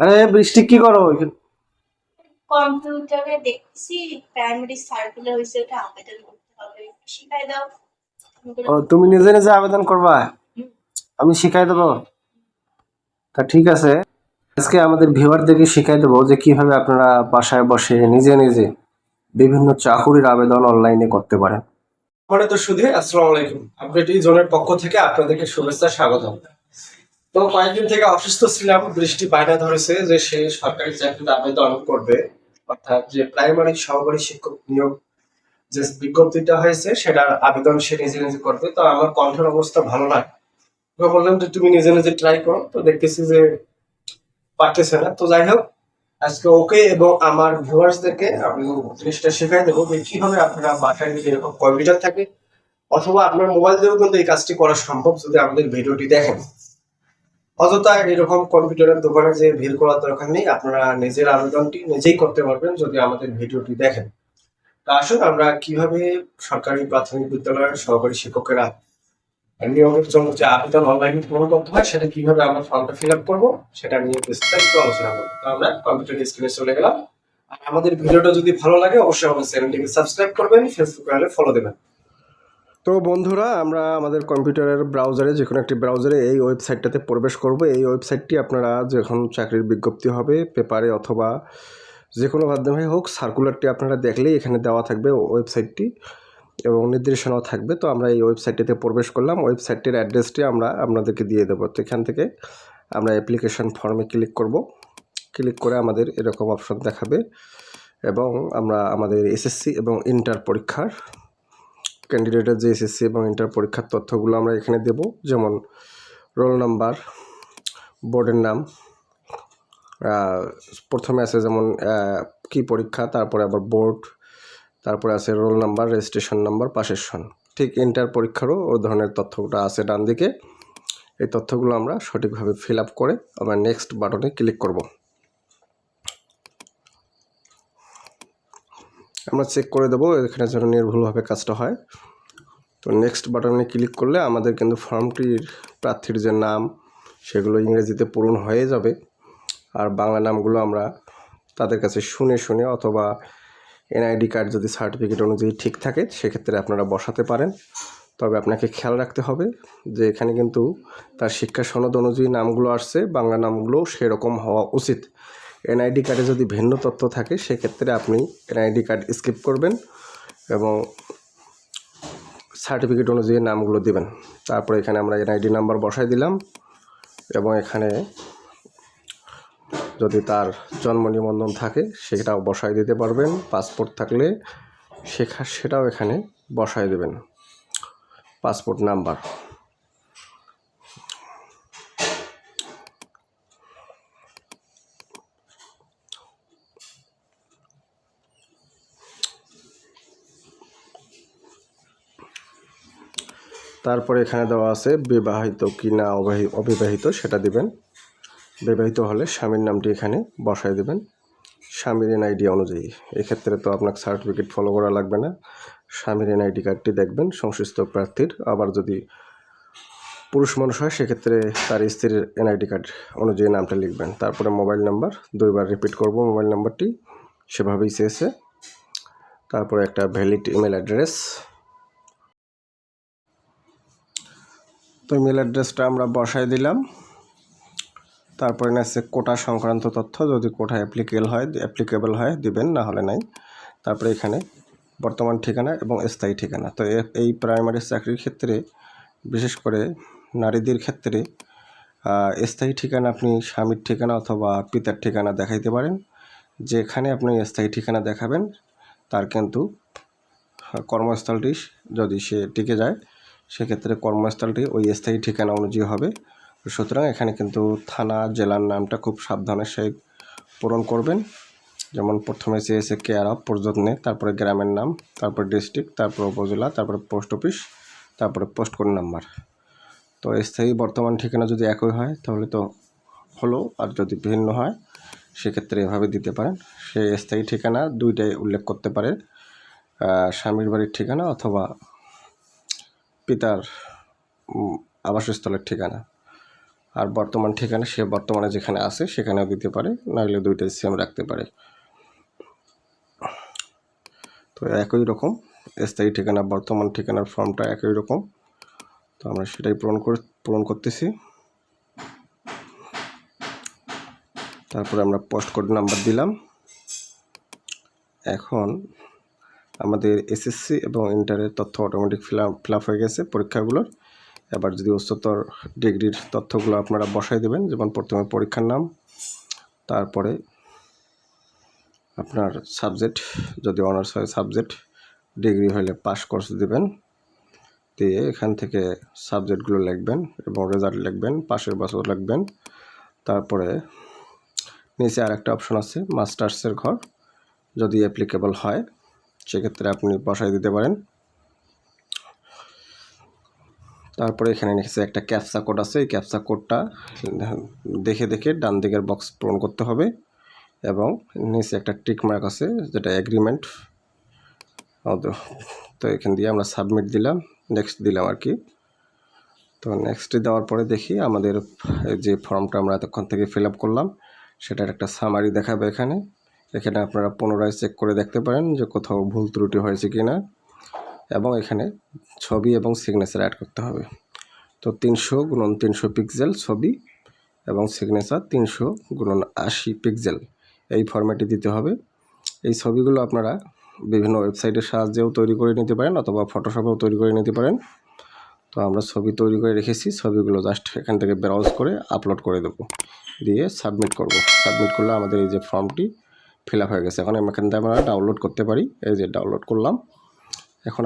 আরে বৃষ্টি কি করো? কম্পিউটারে দেখছি প্রাইমারি সার্কুলার হয়েছে ওটা আবেদন করতে হবে। শিখাই দাও। ও তুমি নিজে নিজে আবেদন করবা? আমি শিখাই দেবো? তা ঠিক আছে। আজকে আমাদের ভিউয়ারদেরকে শিখাই দেবো যে কীভাবে আপনারা বাসায় বসে নিজে নিজে বিভিন্ন চাকুরির আবেদন অনলাইনে করতে পারেন। মানে তো শুধু আসসালামু আলাইকুম। আপডেট এই জোনের পক্ষ থেকে আপনাদেরকে শুভেচ্ছা স্বাগতম। তো কয়েকদিন থেকে অসুস্থ ছিলাম, বৃষ্টি বাইরে ধরেছে যে সে সরকারি চাকরিতে আবেদন করবে। অর্থাৎ যে প্রাইমারি সহকারী শিক্ষক নিয়োগ যে বিজ্ঞপ্তিটা হয়েছে, সেটার আবেদন সে নিজে নিজে করবে। তো আমার কণ্ঠের অবস্থা ভালো না। তো বললাম যে, তুমি নিজে নিজে ট্রাই করো। তো দেখতেছি যে পারতেছে না। তো যাই হোক, আজকে ওকে এবং আমার ভিউয়ার্সদেরকে আমি জিনিসটা শেখাই দেবো যে কীভাবে আপনারা বাসায় যদি এরকম কম্পিউটার থাকে, অথবা আপনার মোবাইল দিয়েও কিন্তু এই কাজটি করা সম্ভব যদি আমাদের ভিডিওটি দেখেন। অযথা এরকম কম্পিউটারের দোকানে যে ভিড় করার দরকার নেই, আপনারা নিজের আবেদনটি নিজেই করতে পারবেন যদি আমাদের ভিডিওটি দেখেন। তা আসুন, আমরা কীভাবে সরকারি প্রাথমিক বিদ্যালয়ের সহকারী শিক্ষকেরা নিয়োগের জন্য যে আবেদন অনলাইনে পূরণ করতে হয়, সেটা কীভাবে আমরা ফর্মটা ফিল আপ করব, সেটা নিয়ে বিস্তারিত আলোচনা করব। তো আমরা কম্পিউটার স্ক্রিনে চলে গেলাম। আর আমাদের ভিডিওটা যদি ভালো লাগে, অবশ্যই আমাদের চ্যানেলটিকে সাবস্ক্রাইব করবেন ফেসবুক হলে ফলো দেবেন। তো বন্ধুরা, আমরা আমাদের কম্পিউটারের ব্রাউজারে যে কোনো একটি ব্রাউজারে এই ওয়েবসাইটটাতে প্রবেশ করব। এই ওয়েবসাইটটি আপনারা যখন চাকরির বিজ্ঞপ্তি হবে, পেপারে অথবা যে কোনো মাধ্যমে হোক, সার্কুলারটি আপনারা দেখলেই এখানে দেওয়া থাকবে ওয়েবসাইটটি এবং নির্দেশনাও থাকবে। তো আমরা এই ওয়েবসাইটটিতে প্রবেশ করলাম। ওয়েবসাইটটির অ্যাড্রেসটি আমরা আপনাদেরকে দিয়ে দেবো। তো এখান থেকে আমরা অ্যাপ্লিকেশন ফর্মে ক্লিক করব। ক্লিক করে আমাদের এরকম অপশন দেখাবে এবং আমরা আমাদের এসএসসি এবং ইন্টার পরীক্ষার ক্যান্ডিডেটের যে এসএসসি এবং ইন্টার পরীক্ষার তথ্যগুলো আমরা এখানে দেব। যেমন রোল নাম্বার বোর্ডের নাম প্রথমে আছে যেমন কি পরীক্ষা, তারপরে আবার বোর্ড তারপরে আছে রোল নাম্বার রেজিস্ট্রেশন নাম্বার পাশের সন। ঠিক ইন্টার পরীক্ষারও ওই ধরনের তথ্যটা আছে ডান দিকে। এই তথ্যগুলো আমরা সঠিকভাবে ফিল আপ করে আমরা নেক্সট বাটনে ক্লিক করব। আমরা চেক করে দেবো, এখানে যেন নির্ভুলভাবে কাজটা হয়। তো নেক্সট বাটনে ক্লিক করলে আমাদের কিন্তু ফর্মটির প্রার্থীর যে নাম, সেগুলো ইংরেজিতে পূরণ হয়ে যাবে। আর বাংলা নামগুলো আমরা তাদের কাছে শুনে শুনে অথবা এনআইডি কার্ড যদি সার্টিফিকেট অনুযায়ী ঠিক থাকে, সেক্ষেত্রে আপনারা বসাতে পারেন। তবে আপনাকে খেয়াল রাখতে হবে যে এখানে কিন্তু তার শিক্ষা সনদ অনুযায়ী নামগুলো আসছে, বাংলা নামগুলো সেরকম হওয়া উচিত। এনআইডি কার্ডে যদি ভিন্ন তথ্য থাকে, সেক্ষেত্রে আপনি এনআইডি কার্ড স্কিপ করবেন এবং সার্টিফিকেট অনুযায়ী নামগুলো দিবেন। তারপরে এখানে আমরা এনআইডি নাম্বার বসাই দিলাম এবং এখানে যদি তার জন্ম নিবন্ধন থাকে, সেটাও বসাই দিতে পারবেন। পাসপোর্ট থাকলে শেখা, সেটাও এখানে বসাই দেবেন। Passport number. তারপরে এখানে দেওয়া আছে বিবাহিত কি না অবিবাহিত, সেটা দিবেন। বিবাহিত হলে স্বামীর নামটি এখানে বসায় দেবেন। স্বামীর এনআইডি অনুযায়ী। এক্ষেত্রে তো আপনাকে সার্টিফিকেট ফলো করা লাগবে না। স্বামীর এনআইডি কার্ডটি দেখবেন, সংশ্লিষ্ট প্রার্থীর। আবার যদি পুরুষ মানুষ হয়, সেক্ষেত্রে তার স্ত্রীর এন এনআইডি কার্ড অনুযায়ী নামটা লিখবেন। তারপরে মোবাইল নাম্বার, দুইবার রিপিট করব মোবাইল নাম্বারটি। সেভাবেই চেয়েছে তারপরে একটা ভ্যালিড ইমেল অ্যাড্রেস। তো ইমেল অ্যাড্রেসটা আমরা বসায় দিলাম। তারপরে আছে কোটা সংক্রান্ত তথ্য, যদি কোটা অ্যাপ্লিকেবল হয় অ্যাপ্লিকেবল হয়, দিবেন, না হলে নাই। তারপরে এখানে বর্তমান ঠিকানা এবং স্থায়ী ঠিকানা। তো এই প্রাইমারি চাকরির ক্ষেত্রে, বিশেষ করে নারীদের ক্ষেত্রে স্থায়ী ঠিকানা আপনি স্বামীর ঠিকানা অথবা পিতার ঠিকানা দেখাইতে পারেন। যেখানে আপনি স্থায়ী ঠিকানা দেখাবেন, তার কিন্তু কর্মস্থলটি যদি সে টিকে যায় সেক্ষেত্রে কর্মস্থলটি ওই স্থায়ী ঠিকানা অনুযায়ী হবে। সুতরাং এখানে কিন্তু থানা, জেলার নামটা খুব সাবধানের সহিত পূরণ করবেন। যেমন প্রথমে চেয়েছে কেয়ার অফ পর্যটনে তারপরে গ্রামের নাম, তারপরে ডিস্ট্রিক্ট তারপরে উপজেলা, তারপরে পোস্ট অফিস তারপরে পোস্ট কোড নাম্বার তো স্থায়ী বর্তমান ঠিকানা যদি একই হয়, তাহলে তো হলো, আর যদি ভিন্ন হয়, সেক্ষেত্রে এভাবে দিতে পারেন। সে স্থায়ী ঠিকানা দুইটাই উল্লেখ করতে পারে। স্বামীর বাড়ির ঠিকানা অথবা পিতার আবাসস্থলের ঠিকানা। আর বর্তমান ঠিকানা, সে বর্তমানে যেখানে আছে সেখানেও দিতে পারে, নাহলে দুইটাই সেম রাখতে পারে। তো একই রকম, স্থায়ী ঠিকানা, বর্তমান ঠিকানার ফর্মটা একই রকম। তো আমরা সেটাই পূরণ করে, পূরণ করতেছি। তারপরে আমরা পোস্ট কোড নাম্বার দিলাম। এখন আমাদের এসএসসি এবং ইন্টারের তথ্য অটোমেটিক ফিল আপ হয়ে গেছে পরীক্ষাগুলোর। এবার যদি উচ্চতর ডিগ্রির তথ্যগুলো আপনারা বসাই দেবেন, যেমন প্রথমে পরীক্ষার নাম, তারপরে আপনার সাবজেক্ট যদি অনার্স হয় সাবজেক্ট ডিগ্রি হলে পাস কোর্স দেবেন। দিয়ে এখান থেকে সাবজেক্টগুলো লিখবেন এবং রেজাল্ট লিখবেন, পাশের বছর লিখবেন। তারপরে নিচে আর একটা অপশন আছে মাস্টার্সের ঘর, যদি অ্যাপ্লিকেবল হয়। সেক্ষেত্রে আপনি বসাই দিতে পারেন। তারপরে এখানে নিচে একটা ক্যাপসা কোড আছে। এই ক্যাপসা কোডটা দেখে দেখে ডান দিকের বক্স পূরণ করতে হবে এবং নিচে একটা টিক মার্ক আছে যেটা এগ্রিমেন্ট তো এখান দিয়ে আমরা সাবমিট দিলাম নেক্সট দিলাম আর কি। তো নেক্সট দেওয়ার পরে দেখি আমাদের যে ফর্মটা আমরা এতক্ষণ থেকে ফিল করলাম, সেটার একটা সামারি দেখাবে এখানে। এখানে আপনারা পুনরায় চেক করে দেখতে পারেন যে কোথাও ভুল ত্রুটি হয়েছে কি না এবং এখানে ছবি এবং সিগনেচার অ্যাড করতে হবে। তো তিনশো গুণন তিনশো পিক্সেল ছবি এবং সিগনেচার তিনশো গুণন আশি পিক্সেল এই ফরম্যাটে দিতে হবে। এই ছবিগুলো আপনারা বিভিন্ন ওয়েবসাইটের সাহায্যেও তৈরি করে নিতে পারেন অথবা ফটোশপেও তৈরি করে নিতে পারেন। তো আমরা ছবি তৈরি করে রেখেছি, ছবিগুলো জাস্ট এখান থেকে ব্রাউজ করে আপলোড করে দেবো। দিয়ে সাবমিট করব। সাবমিট করলে আমাদের এই যে ফর্মটি ফিল আপ হয়ে গেছে। এখন আমি এখান থেকে আমরা ডাউনলোড করতে পারি। এই যে ডাউনলোড করলাম।